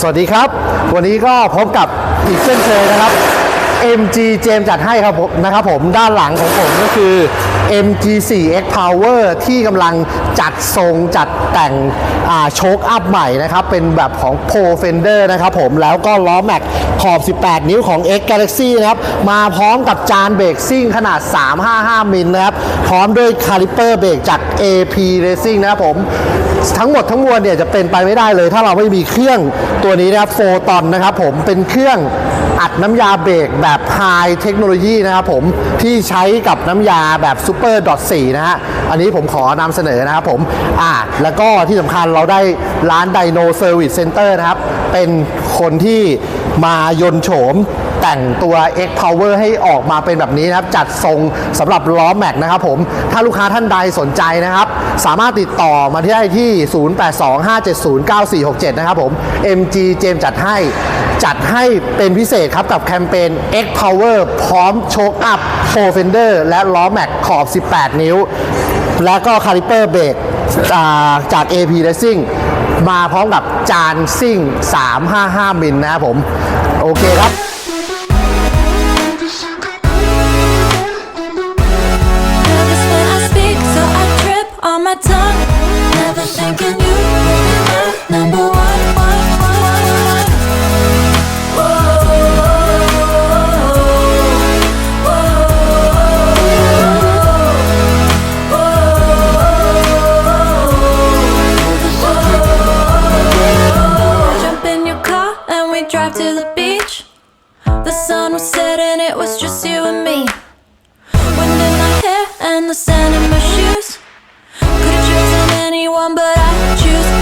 สวัสดีครับ วันนี้ก็พบกับอีกเช่นเคยนะครับ MG เจมจัดให้ครับผมนะครับผมด้านหลังของผมก็คือ MG4X Power ที่กำลังจัดทรงจัดแต่งโชคอัพใหม่นะครับ เป็นแบบของ Pro Fender นะครับผมแล้วก็ล้อแม็ก ขอบ 18 นิ้วของ X Galaxy นะครับ มาพร้อมกับจานเบรกซิ่งขนาด 355 มิลนะครับ พร้อมด้วยคาลิเปอร์เบรกจาก AP Racing นะครับผม ทั้งหมดทั้งมวลเนี่ยจะเป็นไปไม่ได้เลย ถ้าเราไม่มีเครื่องตัวนี้นะครับโฟตอนนะครับผมเป็นเครื่องอัดน้ำยาเบรกแบบไฮเทคโนโลยีนะครับผมที่ใช้กับน้ำยาแบบซูเปอร์ดอทสี่นะฮะอันนี้ผมขอนำเสนอนะครับผมอ่าแล้วก็ที่สำคัญเราได้ร้านไดโนเซอร์วิสเซ็นเตอร์นะครับ เป็นคนที่ มายนโฉม แต่งตัว X Power ให้ออกมาเป็นแบบนี้นะครับ จัดทรงสำหรับล้อแม็กนะครับผม ถ้าลูกค้าท่านใดสนใจนะครับ สามารถติดต่อมาที่ได้ที่ 0825709467 นะครับผม MG เจมจัดให้ จัดให้เป็นพิเศษครับกับแคมเปญ X Power พร้อมโชคอัพโฟเฟนเดอร์และล้อแม็กขอบ 18 นิ้ว และก็คาลิเปอร์เบรก จาก AP Racing มาพร้อมกับจานซิ่ง 355 มิลนะครับผม โอเคครับ car drive to the beach. The sun was setting, it was just you and me. Wind in my hair and the sand in my shoes. Could've chosen anyone, but I choose